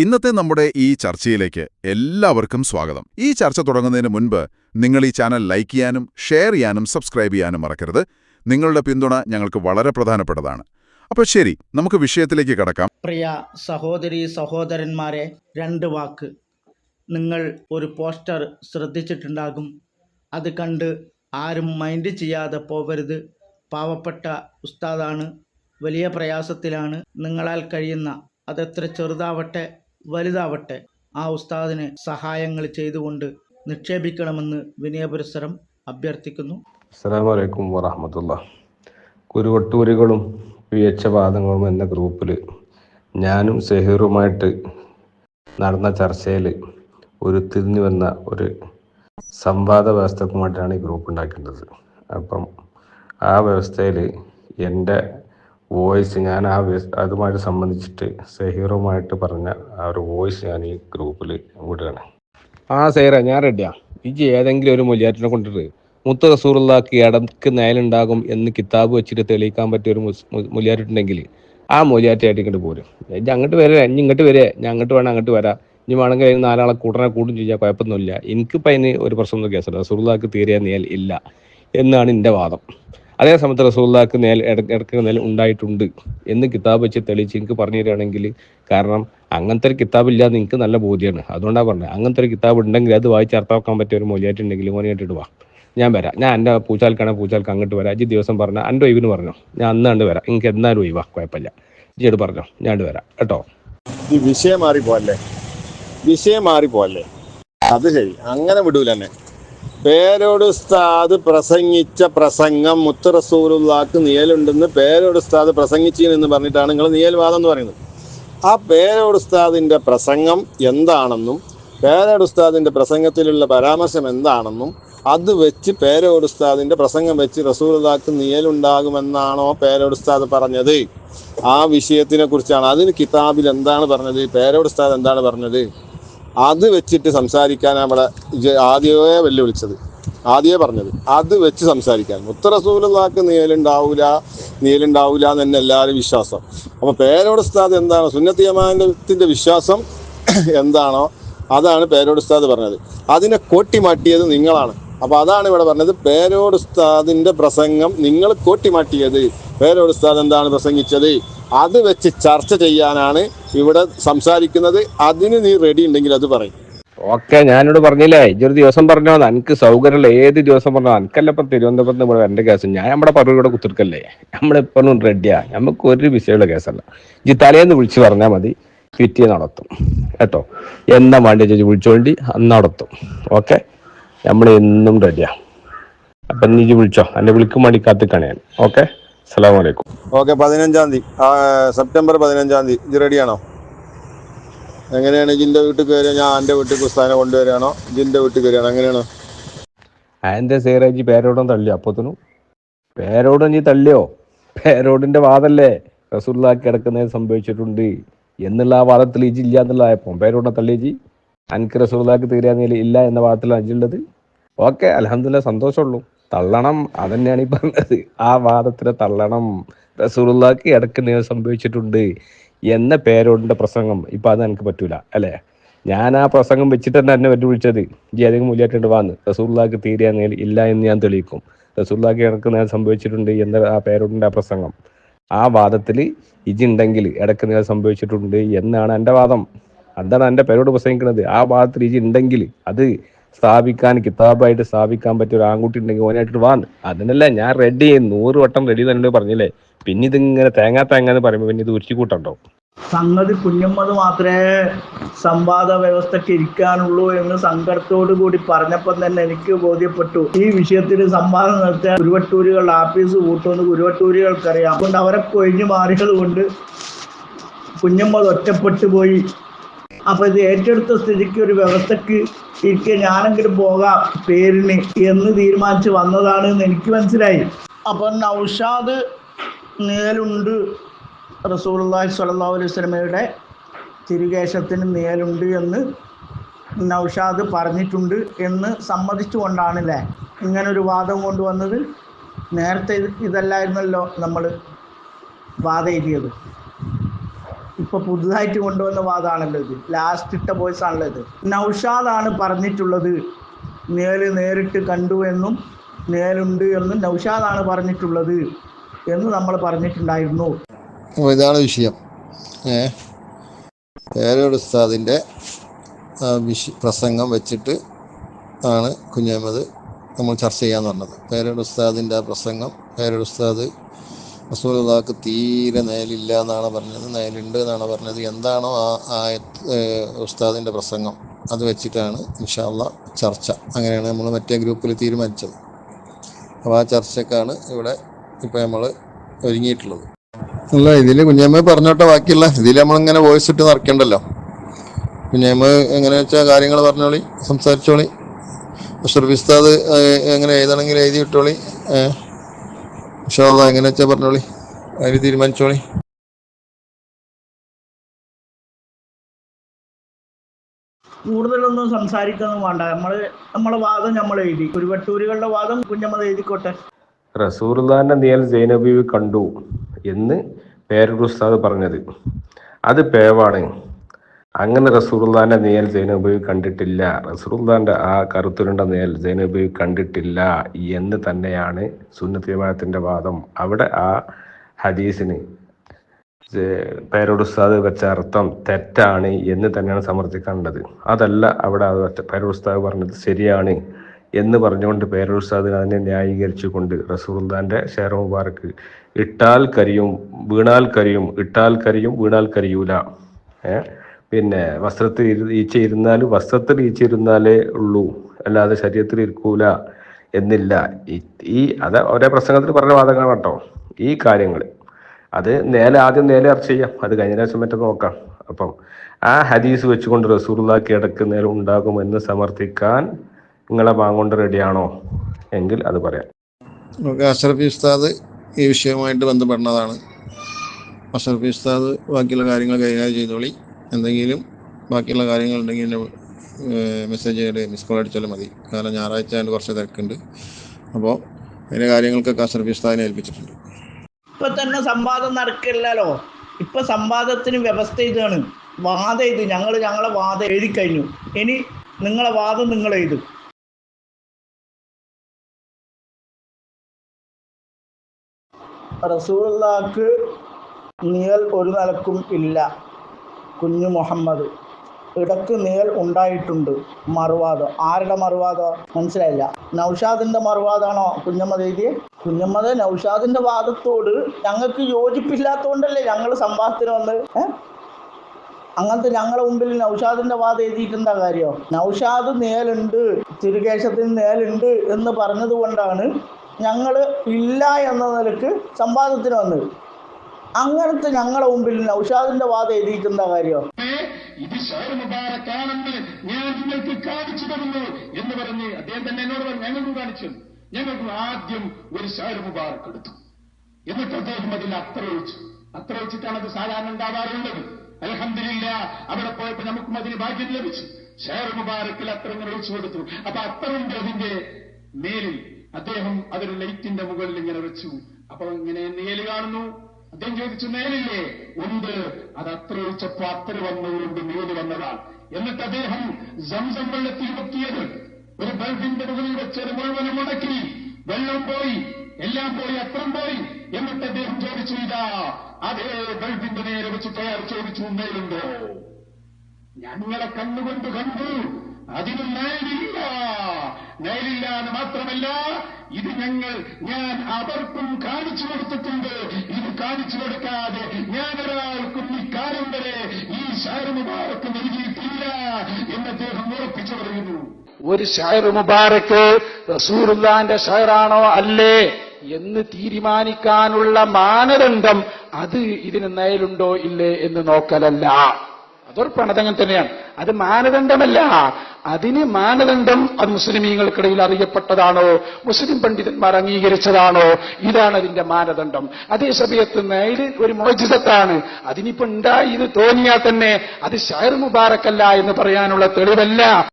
ഇന്നത്തെ നമ്മുടെ ഈ ചർച്ചയിലേക്ക് എല്ലാവർക്കും സ്വാഗതം. ഈ ചർച്ച തുടങ്ങുന്നതിന് മുൻപ് നിങ്ങൾ ഈ ചാനൽ ലൈക്ക് ചെയ്യാനും ഷെയർ ചെയ്യാനും സബ്സ്ക്രൈബ് ചെയ്യാനും മറക്കരുത്. നിങ്ങളുടെ പിന്തുണ ഞങ്ങൾക്ക് വളരെ പ്രധാനപ്പെട്ടതാണ്. അപ്പോൾ ശരി നമുക്ക് വിഷയത്തിലേക്ക് കടക്കാം. പ്രിയ സഹോദരി സഹോദരന്മാരെ രണ്ട് വാക്ക്. നിങ്ങൾ ഒരു പോസ്റ്റർ ശ്രദ്ധിച്ചിട്ടുണ്ടാകും. അത് കണ്ട് ആരും മൈൻഡ് ചെയ്യാതെ പോവരുത്. പാവപ്പെട്ട ഉസ്താദാണ്. വലിയ പ്രയാസത്തിലാണ്. നിങ്ങളാൽ കഴിയുന്ന അതെത്ര ചെറുതാവട്ടെ വലുതാവട്ടെ. ആ ഉസ്താദിനെ സഹായങ്ങൾ ചെയ്തുകൊണ്ട് നിക്ഷേപിക്കണമെന്ന് വിനയപുരസരം അഭ്യർത്ഥിക്കുന്നു. അസ്സലാമലൈക്കും വറഹമത്തുള്ള. കുരുവട്ടൂരികളും പിയച്ചവാദങ്ങളും എന്ന ഗ്രൂപ്പിൽ ഞാനും സെഹീറുമായിട്ട് നടന്ന ചർച്ചയിൽ ഉരുത്തിരിഞ്ഞു വന്ന ഒരു സംവാദ വ്യവസ്ഥക്കുമായിട്ടാണ് ഈ ഗ്രൂപ്പ് ഉണ്ടാക്കേണ്ടത് അപ്പം ആ വ്യവസ്ഥയിൽ എന്റെ വോയിസ് ഞാൻ ആ അതുമായിട്ട് സംബന്ധിച്ചിട്ട് സെഹീറുമായിട്ട് പറഞ്ഞ ആ ഒരു വോയിസ് ഞാൻ ഈ ഗ്രൂപ്പിൽ വിടുകയാണ്. ആ സെയ്റ ഞാൻ റെഡിയാ ഇജ് ഏതെങ്കിലും ഒരു മൊലിയാറ്റിനെ കൊണ്ടിട്ട് മുത്ത റസൂറുള്ളാക്ക് ഇടയ്ക്ക് നയലുണ്ടാകും എന്ന് കിതാബ് വെച്ചിട്ട് തെളിയിക്കാൻ പറ്റിയ ഒരു മൊലിയാറ്റുണ്ടെങ്കിൽ ആ മൊലിയാറ്റായിട്ട് ഇങ്ങോട്ട് പോരും. ഇജ്ജ് അങ്ങോട്ട് വരെ ഇനി ഇങ്ങോട്ട് വരെ ഞാൻ അങ്ങോട്ട് വേണം അങ്ങോട്ട് വരാം. ഇനി വേണമെങ്കിൽ അതിന് നാലാളെ കൂട്ടനെ കൂടും ചെയ്യാൻ കുഴപ്പമൊന്നുമില്ല. എനിക്കിപ്പോൾ അതിന് ഒരു പ്രശ്നമൊന്നും കേസല്ല. റസൂറുള്ളാക്ക് തീരെ നേൽ ഇല്ല എന്നാണ് എന്റെ വാദം. അതേ സമയത്ത് റസൂള്ളാക്ക് നേൽ ഇട- ഇടയ്ക്ക് നേൽ ഉണ്ടായിട്ടുണ്ട് എന്ന് കിതാബ് വെച്ച് തെളിയിച്ച് എനിക്ക് പറഞ്ഞു തരികയാണെങ്കിൽ കാരണം അങ്ങനത്തെ ഒരു കിതാബ് ഇല്ലാന്ന് എനിക്ക് നല്ല ബോധ്യമാണ് അതുകൊണ്ടാണ് പറഞ്ഞത് അങ്ങനത്തെ ഒരു കിതാബ് ഉണ്ടെങ്കിൽ അത് വായിച്ച് അർത്ഥമാക്കാൻ പറ്റിയ ഒരു മൊലിയായിട്ട് ഉണ്ടെങ്കിൽ കേട്ടിട്ട് വാ. ഞാൻ വരാം. ഞാൻ എന്റെ പൂച്ചാൽക്കാണെ പൂച്ചാൽക്ക് അങ്ങോട്ട് വരാം. അഞ്ച് ദിവസം പറഞ്ഞാൽ എന്റെ ഒഴിവിന് പറഞ്ഞു. ഞാൻ അന്ന് കണ്ട് വരാം. എനിക്ക് എന്നാലും ഒഴിവാ. കുഴപ്പമില്ല. ജിയോട് പറഞ്ഞോ. ഞാൻ അങ്ങട് വരാം. കേട്ടോ? ഈ വിഷയം മാറിപ്പോല്ലേ വിഷയം മാറിപ്പോല്ലേ അത് ശരി. അങ്ങനെ വിടൂല തന്നെ പേരോട് ഉസ്താദ് പ്രസംഗിച്ച പ്രസംഗം മുത്തറസൂലുള്ളാക്ക് നിയലുണ്ടെന്ന് പേരോട് ഉസ്താദ് പ്രസംഗിച്ചു എന്ന് പറഞ്ഞിട്ടാണ് നിങ്ങൾ നിയൽവാദം എന്ന് പറയുന്നത്. ആ പേരോട് ഉസ്താദിന്റെ പ്രസംഗം എന്താണെന്നും പേരോട് ഉസ്താദിന്റെ പ്രസംഗത്തിലുള്ള പരാമർശം എന്താണെന്നും അത് വെച്ച് പേരോട് ഉസ്താദിന്റെ പ്രസംഗം വെച്ച് റസൂലുള്ളാക്ക് നിയലുണ്ടാകുമെന്നാണോ പേരോട് ഉസ്താദ് പറഞ്ഞത്. ആ വിഷയത്തിനെ കുറിച്ചാണ്. അതിന് കിതാബിൽ എന്താണ് പറഞ്ഞത്? പേരോട് ഉസ്താദ് എന്താണ് പറഞ്ഞത്? അത് വെച്ചിട്ട് സംസാരിക്കാൻ അവിടെ ആദ്യമേ വെല്ലുവിളിച്ചത്. ആദ്യമേ പറഞ്ഞത് അത് വെച്ച് സംസാരിക്കാൻ. മുത്തറസൂലാക്ക് നീലുണ്ടാവൂല നീലുണ്ടാവൂല എന്ന് തന്നെ എല്ലാവരും വിശ്വാസം. അപ്പോൾ പേരോട് ഉസ്താദ് എന്താണ്? സുന്നത്തി ജമാഅത്തിന്റെ വിശ്വാസം എന്താണോ അതാണ് പേരോട് ഉസ്താദ് പറഞ്ഞത്. അതിനെ കോട്ടിമാട്ടിയത് നിങ്ങളാണ്. അപ്പോൾ അതാണ് ഇവിടെ പറഞ്ഞത് പേരോട് ഉസ്താദിന്റെ പ്രസംഗം നിങ്ങൾ കോട്ടിമാട്ടിയത് പേരോട് ഉസ്താദ് എന്താണ് പ്രസംഗിച്ചത്? അത് വെച്ച് ചർച്ച ചെയ്യാനാണ് ഇവിടെ സംസാരിക്കുന്നത്. അതിന് നീ റെഡി ഉണ്ടെങ്കിൽ അത് പറയും. ഓക്കെ ഞാനോട് പറഞ്ഞില്ലേ ഇജൊരു ദിവസം പറഞ്ഞോ എനിക്ക് സൗകര്യമുള്ള ഏത് ദിവസം പറഞ്ഞോ എനിക്കല്ല ഇപ്പം തിരുവനന്തപുരത്ത് ഇവിടെ എന്റെ കേസ് ഞാൻ നമ്മുടെ പറയൂടെ കുത്തിർക്കല്ലേ നമ്മളിപ്പോഴും റെഡിയാ നമുക്ക് ഒരു വിഷയമുള്ള കേസല്ല ഇജ് തലേന്ന് വിളിച്ച് പറഞ്ഞാൽ മതി. പിറ്റേ നടത്തും. കേട്ടോ? എന്നാ വേണ്ടി ചേച്ചി വിളിച്ചോണ്ടി? അന്ന് നടത്തും. ഓക്കെ? നമ്മൾ എന്നും റെഡിയാ അപ്പം നീ വിളിച്ചോ? എന്നെ വിളിക്കും വേണ്ടി കാത്തിക്കാണ് ഓക്കെ? ഓക്കെ പതിനഞ്ചാം തീയതി. സെപ്റ്റംബർ പതിനഞ്ചാം തീയതി. ഇത് റെഡിയാണോ? എങ്ങനെയാണ് ജിന്റെ വീട്ടിൽ കയറിയ ഞാൻ എന്റെ വീട്ടിൽ പുസ്തകം കൊണ്ടുവരികയാണോ? ജിന്റെ വീട്ടിൽ കയറിയാണോ? എങ്ങനെയാണോ? അതിന്റെ സേറേജി പേരോടും തള്ളിയോ? അപ്പത്തിനും? പേരോടും നീ തള്ളിയോ? പേരോടിന്റെ വാദല്ലേ? റസൂള്ളാക്കി കിടക്കുന്നത് സംഭവിച്ചിട്ടുണ്ട്. എന്നുള്ള ആ വാദത്തിൽ ഇജി ഇല്ല എന്നുള്ളതായപ്പോ. പേരോടെ തള്ളിയജി അനക്ക് റസൂള്ളാക്ക് തീരാന്നില്ല ഇല്ല എന്ന വാദത്തിലാണ് ഉള്ളത്. ഓക്കെ അലഹമില്ല സന്തോഷമുള്ളൂ. തള്ളണം അതന്നെയാണ് ഈ പറഞ്ഞത്. ആ വാദത്തിനെ തള്ളണം റസൂള്ളാക്ക് ഇടയ്ക്ക് സംഭവിച്ചിട്ടുണ്ട് എന്ന പേരോടിന്റെ പ്രസംഗം ഇപ്പൊ അത് എനിക്ക് പറ്റൂല അല്ലേ? ഞാൻ ആ പ്രസംഗം വെച്ചിട്ട് തന്നെ എന്നെ പറ്റി വിളിച്ചത് ജി ഏതെങ്കിലും മൂല്യമായിട്ടുണ്ട് വാന്ന്. റസൂള്ളാക്ക് തീരെ ഇല്ല എന്ന് ഞാൻ തെളിയിക്കും. റസൂള്ളാക്ക് ഇടയ്ക്ക് നേരം സംഭവിച്ചിട്ടുണ്ട് എന്ന ആ പേരോടിന്റെ ആ പ്രസംഗം. ആ വാദത്തിൽ ഇജിണ്ടെങ്കിൽ ഇടയ്ക്ക് നേരം സംഭവിച്ചിട്ടുണ്ട് എന്നാണ് എന്റെ വാദം. അതാണ് എന്റെ പേരോട് പ്രസംഗിക്കുന്നത് ആ വാദത്തിൽ ഇജി ഉണ്ടെങ്കിൽ അത് സ്ഥാപിക്കാൻ കിതാബായിട്ട് സ്ഥാപിക്കാൻ പറ്റിയ ഒരു ആൺകുട്ടി ഉണ്ടെങ്കിൽ ഓനായിട്ട് വാന്ന് അതിനല്ല ഞാൻ റെഡി നൂറ് വട്ടം റെഡി തന്നെ പറഞ്ഞില്ലേ? പിന്നെ ഇതിങ്ങനെ തേങ്ങാ തേങ്ങ എന്ന് പിന്നെ ഇത് ഉരുത്തി കൂട്ടണ്ടോ സംഗതി കുഞ്ഞമ്മത് മാത്രമേ സംവാദ വ്യവസ്ഥയ്ക്ക് ഇരിക്കാനുള്ളൂ എന്ന് സങ്കടത്തോടു കൂടി പറഞ്ഞപ്പോൾ തന്നെ എനിക്ക് ബോധ്യപ്പെട്ടു. ഈ വിഷയത്തിൽ സംവാദം നടത്തിയ കുരുവട്ടൂരികൾ ആഫീസ് കൂട്ടുമെന്ന് ഗുരുവട്ടൂരുകൾക്കറിയാം. അതുകൊണ്ട് അവരെ കൊഴിഞ്ഞു മാറിയത് കൊണ്ട് കുഞ്ഞമ്മത് ഒറ്റപ്പെട്ടു പോയി അപ്പൊ ഇത് ഏറ്റെടുത്ത സ്ഥിതിക്ക് ഒരു വ്യവസ്ഥക്ക് ഇരിക്കെ ഞാനെങ്കിലും പോകാം പേരിന് എന്ന് തീരുമാനിച്ച് വന്നതാണ് എന്ന് എനിക്ക് മനസ്സിലായി. അപ്പൊ നൗഷാദ് നേലുണ്ട് റസൂലുള്ളാഹി സ്വല്ലല്ലാഹു അലൈഹി വസല്ലമയുടെ തിരുകേശത്തിന് നേലുണ്ട് എന്ന് നൗഷാദ് പറഞ്ഞിട്ടുണ്ട് എന്ന് സമ്മതിച്ചുകൊണ്ടാണല്ലേ ഇങ്ങനൊരു വാദം കൊണ്ടുവന്നത്. നേരത്തെ ഇത് ഇതല്ലായിരുന്നല്ലോ നമ്മൾ വാദം എഴുതിയത്. ഇപ്പൊ പുതുതായിട്ട് കൊണ്ടുവന്ന വാദമാണല്ലോ ഇത്. ലാസ്റ്റ് ഇട്ട വോയിസ് ആണല്ലോ ഇത്. നൗഷാദാണ് പറഞ്ഞിട്ടുള്ളത്. നേൽ നേരിട്ട് കണ്ടു എന്നും നേലുണ്ട് എന്നും നൗഷാദാണ് പറഞ്ഞിട്ടുള്ളത് എന്ന് നമ്മൾ പറഞ്ഞിട്ടുണ്ടായിരുന്നു. ഇതാണ് വിഷയം. ഏ പേരോട് ഉസ്താദിന്റെ പ്രസംഗം വെച്ചിട്ട് ആണ് കുഞ്ഞഹമ്മദ് നമ്മൾ ചർച്ച ചെയ്യാന്ന് പറഞ്ഞത് പേരോട് ഉസ്താദിന്റെ ആ പ്രസംഗം പേരോട് ഉസ്താദ് റസൂലുള്ളാഹിക്ക് തീരെ നയലില്ല എന്നാണ് പറഞ്ഞത്. നയലുണ്ട് എന്നാണ് പറഞ്ഞത്. എന്താണോ ആ ഏ, ഉസ്താദിന്റെ പ്രസംഗം അത് വെച്ചിട്ടാണ് ഇൻഷാല്ല ചർച്ച. അങ്ങനെയാണ് നമ്മൾ മറ്റേ ഗ്രൂപ്പിൽ തീരുമാനിച്ചത്. അപ്പോൾ ആ ചർച്ചക്കാണ് ഇവിടെ ഇപ്പോൾ നമ്മൾ ഒരുങ്ങിയിട്ടുള്ളത്. അല്ല ഇതിൽ കുഞ്ഞമ്മ പറഞ്ഞോട്ടെ ബാക്കിയുള്ള. ഇതിൽ നമ്മളിങ്ങനെ വോയിസ് ഇട്ട് നടക്കണ്ടല്ലോ. കുഞ്ഞമ്മ എങ്ങനെ വെച്ചാൽ കാര്യങ്ങൾ പറഞ്ഞോളി സംസാരിച്ചോളി. ഷർഫിസ്താദ് എങ്ങനെ എഴുതണമെങ്കിൽ എഴുതി വിട്ടോളി ഇൻഷാല്ലാ എങ്ങനെ വെച്ചാൽ പറഞ്ഞോളി? അതിന് തീരുമാനിച്ചോളി. കൂടുതലൊന്നും സംസാരിക്കൊന്നും വേണ്ട. നമ്മൾ നമ്മളെ വാദം നമ്മൾ എഴുതി. ഒരു വട്ടൂരികളുടെ വാദം കുഞ്ഞമ്മ എഴുതിക്കോട്ടെ. റസൂർദാന്റെ നിയൽ സൈനബി കണ്ടു എന്ന് പേര് ഉസ്താദ് പറഞ്ഞത്. അത് പേവാണ്. അങ്ങനെ റസൂർദാന്റെ നിയൽ സൈനബി കണ്ടിട്ടില്ല. റസൂർദാന്റെ ആ കറുത്തുരുണ്ട നിയൽ സൈനബി കണ്ടിട്ടില്ല എന്ന് തന്നെയാണ് സുന്നത്തിമാരത്തിന്റെ വാദം. അവിടെ ആ ഹദീസിന് പേരോടുസ്താദ് വെച്ച അർത്ഥം തെറ്റാണ് എന്ന് തന്നെയാണ് സമർത്ഥിക്കേണ്ടത് അതല്ല അവിടെ അത് പേരോടുസ്താദ് പറഞ്ഞത് ശരിയാണ് എന്ന് പറഞ്ഞുകൊണ്ട് പേരോടുസ്താദ് അതിനെ ന്യായീകരിച്ചുകൊണ്ട് റസൂർദാന്റെ ഷെയർ മുബാർക്ക് ഇട്ടാൽ കരിയും വീണാൽ കരിയും ഇട്ടാൽ കരിയും വീണാൽ കരിയൂല. ഏ? പിന്നെ വസ്ത്രത്തിൽ ഈച്ചയിരുന്നാൽ വസ്ത്രത്തിൽ ഈച്ചയിരുന്നാലേ ഉള്ളൂ. അല്ലാതെ ശരീരത്തിൽ ഇരിക്കൂല എന്നില്ല. ഈ- അത് ഒരേ പ്രസംഗത്തിൽ പറഞ്ഞ വാദങ്ങളാണ് കേട്ടോ. ഈ കാര്യങ്ങൾ അത് നേരെ ആദ്യം നേരെ അർച്ച ചെയ്യാം. അത് കഴിഞ്ഞ പ്രാവശ്യം മറ്റേ നോക്കാം. അപ്പം ആ ഹദീസ് വെച്ചുകൊണ്ട് റസൂറുല്ലാക്ക് കിടക്ക് നേരെ ഉണ്ടാകുമെന്ന് സമർത്ഥിക്കാൻ നിങ്ങളെ വാങ്ങൊണ്ട് റെഡിയാണോ? എങ്കിൽ അത് പറയാം. നമുക്ക് അഷറഫി ഉസ്താദ് ഈ വിഷയവുമായിട്ട് ബന്ധപ്പെടുന്നതാണ്. അഷറഫി ഉസ്താദ് ബാക്കിയുള്ള കാര്യങ്ങൾ കൈകാര്യം ചെയ്തോളി. എന്തെങ്കിലും ബാക്കിയുള്ള കാര്യങ്ങൾ ഉണ്ടെങ്കിൽ എന്നെ മെസ്സേജ് ചെയ്ത് മിസ് കോൾ അടിച്ചാലും മതി. കാരണം ഞായറാഴ്ച അതിന്റെ കുറച്ച് തിരക്കുണ്ട്. അപ്പോൾ അതിന്റെ കാര്യങ്ങൾക്കൊക്കെ സർവീസ് ഉസ്താദിനെ ഏൽപ്പിച്ചിട്ടുണ്ട്. ഇപ്പൊ തന്നെ സംവാദം നടക്കില്ലല്ലോ. ഇപ്പൊ സംവാദത്തിന് വ്യവസ്ഥ ഇതാണ്. വാദം ഇത് ഞങ്ങൾ ഞങ്ങളെ വാദം എഴുതി കഴിഞ്ഞു. ഇനി നിങ്ങളെ വാദം നിങ്ങൾ എഴുതും. റസൂലുള്ളാഹിക്ക് നിയൽ ഒരു നിലക്കും ഇല്ല. കുഞ്ഞു മുഹമ്മദ്. ഇടയ്ക്ക് നിയൽ ഉണ്ടായിട്ടുണ്ട് മറുവാദം. ആരുടെ മറുവാദം? മനസ്സിലായില്ല. നൗഷാദിന്റെ മറുവാദാണോ കുഞ്ഞമ്മദ് എഴുതിയെ? കുഞ്ഞമ്മദ് നൗഷാദിന്റെ വാദത്തോട് ഞങ്ങൾക്ക് യോജിപ്പില്ലാത്തതുകൊണ്ടല്ലേ ഞങ്ങൾ സംവാദത്തിന് വന്ന് അങ്ങനത്തെ ഞങ്ങളെ മുമ്പിൽ നൗഷാദിന്റെ വാദം എഴുതിയിട്ടെന്താ കാര്യം? നൗഷാദ് നേലുണ്ട് തിരുകേശത്തിന് നേലുണ്ട് എന്ന് പറഞ്ഞതുകൊണ്ടാണ് ഞങ്ങൾ ഇല്ല എന്ന നിലയ്ക്ക് സംവാദത്തിന് വന്നത്. അങ്ങനത്തെ ഞങ്ങളുടെ മുമ്പിൽ നൗഷാദിന്റെ വാദം എഴുതിയിട്ടെന്താ കാര്യം? ഇത് ഷാർ മുബാറക്കാണെന്ന് ഞാൻ നിങ്ങൾക്ക് കാണിച്ചു എന്ന് പറഞ്ഞ് അദ്ദേഹം തന്നെ എന്നോട് പറഞ്ഞു ഞങ്ങൾക്ക് കാണിച്ചു. ഞങ്ങൾക്ക് ആദ്യം ഒരു ഷാർ മുബാറക്ക് എടുത്തു. എന്നിട്ട് അദ്ദേഹം അതിൽ അത്ര ഒഴിച്ചു അത്ര ഒഴിച്ചിട്ടാണ് അത് സാധാരണ ഉണ്ടാവാറുള്ളത്. അലഹമില്ല അവിടെ പോയപ്പോൾ നമുക്കും അതിന് ഭാഗ്യം ലഭിച്ചു. ഷെയർ മുബാറക്കിൽ അത്ര ഇങ്ങനെ ഒഴിച്ചു കൊടുത്തു. അപ്പൊ അത്രയുണ്ട് അതിന്റെ മേലിൽ അദ്ദേഹം അതൊരു ലൈറ്റിന്റെ മുകളിൽ ഇങ്ങനെ വെച്ചു. അപ്പൊ ഇങ്ങനെ നേൽ കാണുന്നു. അദ്ദേഹം ചോദിച്ചു മേലില്ലേ? ഉണ്ട്. അത് അത്ര ഒഴിച്ചപ്പോ അത്ര വന്നതുകൊണ്ട് മേൽ വന്നതാണ് എന്നിട്ട് അദ്ദേഹം സംസം വെള്ളത്തിൽ മുക്കിയത്. ഒരു ബൾബിന്റെ മുകളിൽ വെച്ചത് മുഴുവനും മുടക്കി. വെള്ളം പോയി എല്ലാം പോയി അത്രം പോയി. എന്നിട്ട് അദ്ദേഹം ചോദിച്ചു ഇതാ അതേ ബൾബിന്റെ നേരെ വെച്ചിട്ട് അയാൾ ചോദിച്ചു മേലുണ്ടോ? ഞങ്ങളെ കണ്ണുകൊണ്ട് കണ്ടു. അതിന് നേരില്ല നേരില്ല എന്ന് മാത്രമല്ല ഇത് ഞങ്ങൾ ഞാൻ അവർക്കും കാണിച്ചു കൊടുത്തിട്ടുണ്ട്. ഇത് കാണിച്ചു കൊടുക്കാതെ ഞാൻ ഒരാൾക്കും ഈ കാലം വരെ ഈ ഷാരുമുബാർക്ക് നൽകിയിട്ടില്ല എന്ന് അദ്ദേഹം ഉറപ്പിച്ചു പറയുന്നു. ഒരു ഷായർ മുബാറക്ക് റസൂറുല്ലാന്റെ ഷായറാണോ അല്ലേ എന്ന് തീരുമാനിക്കാനുള്ള മാനദണ്ഡം അത് ഇതിന് നയലുണ്ടോ ഇല്ലേ എന്ന് നോക്കലല്ല. അതൊരു പണതങ്ങൾ തന്നെയാണ്. അത് മാനദണ്ഡമല്ല. അതിന് മാനദണ്ഡം അത് മുസ്ലിമീങ്ങൾക്കിടയിൽ അറിയപ്പെട്ടതാണോ? മുസ്ലിം പണ്ഡിതന്മാർ അംഗീകരിച്ചതാണോ? ഇതാണ് അതിന്റെ മാനദണ്ഡം. അതേ സമയത്ത് നേര് ഒരു മോചിതത്താണ് അതിനിപ്പോ ഉണ്ടായി ഇത് തോന്നിയാൽ തന്നെ അത് ഷയർ മുബാറക്കല്ല എന്ന് പറയാനുള്ള തെളിവല്ല.